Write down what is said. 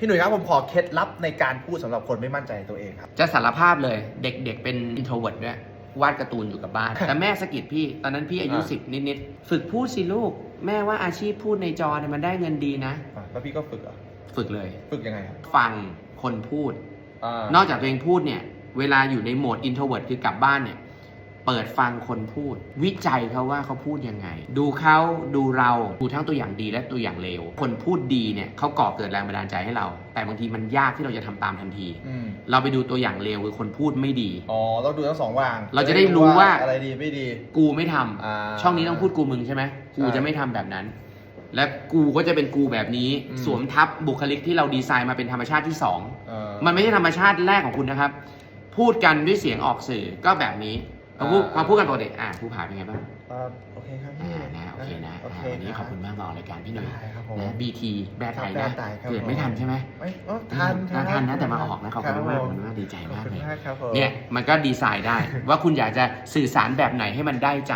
พี่หนุ่ยครับผมขอเคล็ดลับในการพูดสำหรับคนไม่มั่นใจในตัวเองครับ จะสารภาพเลยเด็กๆเป็น introvert ด้วยวาดการ์ตูนอยู่กับบ้าน แต่แม่สะกิดพี่ ตอนนั้นพี่อายุอ่าสิบนิดๆ ฝึกพูดสิลูก แม่ว่าอาชีพพูดในจอเนี่ยมันได้เงินดีนะอะแล้วพี่ก็ฝึกเหรอฝึกเลย ฝึกยังไงครับ ฟังคนพูดอ่านอกจากตัวเองพูดเนี่ย เวลาอยู่ในโหมด introvert คือกลับบ้านเนี่ย เปิดฟังคนพูด วิจัยเขาว่าเขาพูดยังไง ดูเขาดูเราดูทั้งตัวอย่างดีและตัวอย่างเลวคนพูดดีเนี่ยเขาก่อเกิดแรงบันดาลใจให้เรา แต่บางทีมันยากที่เราจะทำตามทันที อืมเราไปดูตัวอย่างเลวคือคนพูดไม่ดี อ๋อต้องดูทั้งสองว่างเราจะได้รู้ว่า อะไรดีไม่ดี กูไม่ทำอ่า ช่องนี้ต้องพูดกูมึงใช่ไหมกูใช่จะไม่ทำแบบนั้น และกูก็จะเป็นกูแบบนี้ อืม สวมทับบุคลิกที่เราดีไซน์มาเป็นธรรมชาติที่สอง เออมันไม่ใช่ธรรมชาติแรกของคุณนะครับ พูดกันด้วยเสียงออกสื่อก็แบบนี้ พอพูดอ่าพอพูดกันปกติอะผู้ผาเป็นไงบ้างอ่าโอเคครับพี่อ่านะโอเคนะโอเคอ่าวันนี้ขอบคุณมากมาออกรายการพี่หนุ่ยได้ครับผม นะบีทีแบร์ไทยแบนะร์ไทยครับ เกิดไม่ทันใช่ไหมไม่เอ้อทันอ่าครับทันนะแต่มาออกนะขอบคุณมากรัขอบคุณมากดีใจขอบมากคุณเลย มากครับผม เนี่ยมันก็ดีไซน์ได้ ว่าคุณอยากจะสื่อสารแบบไหนให้มันได้ใจ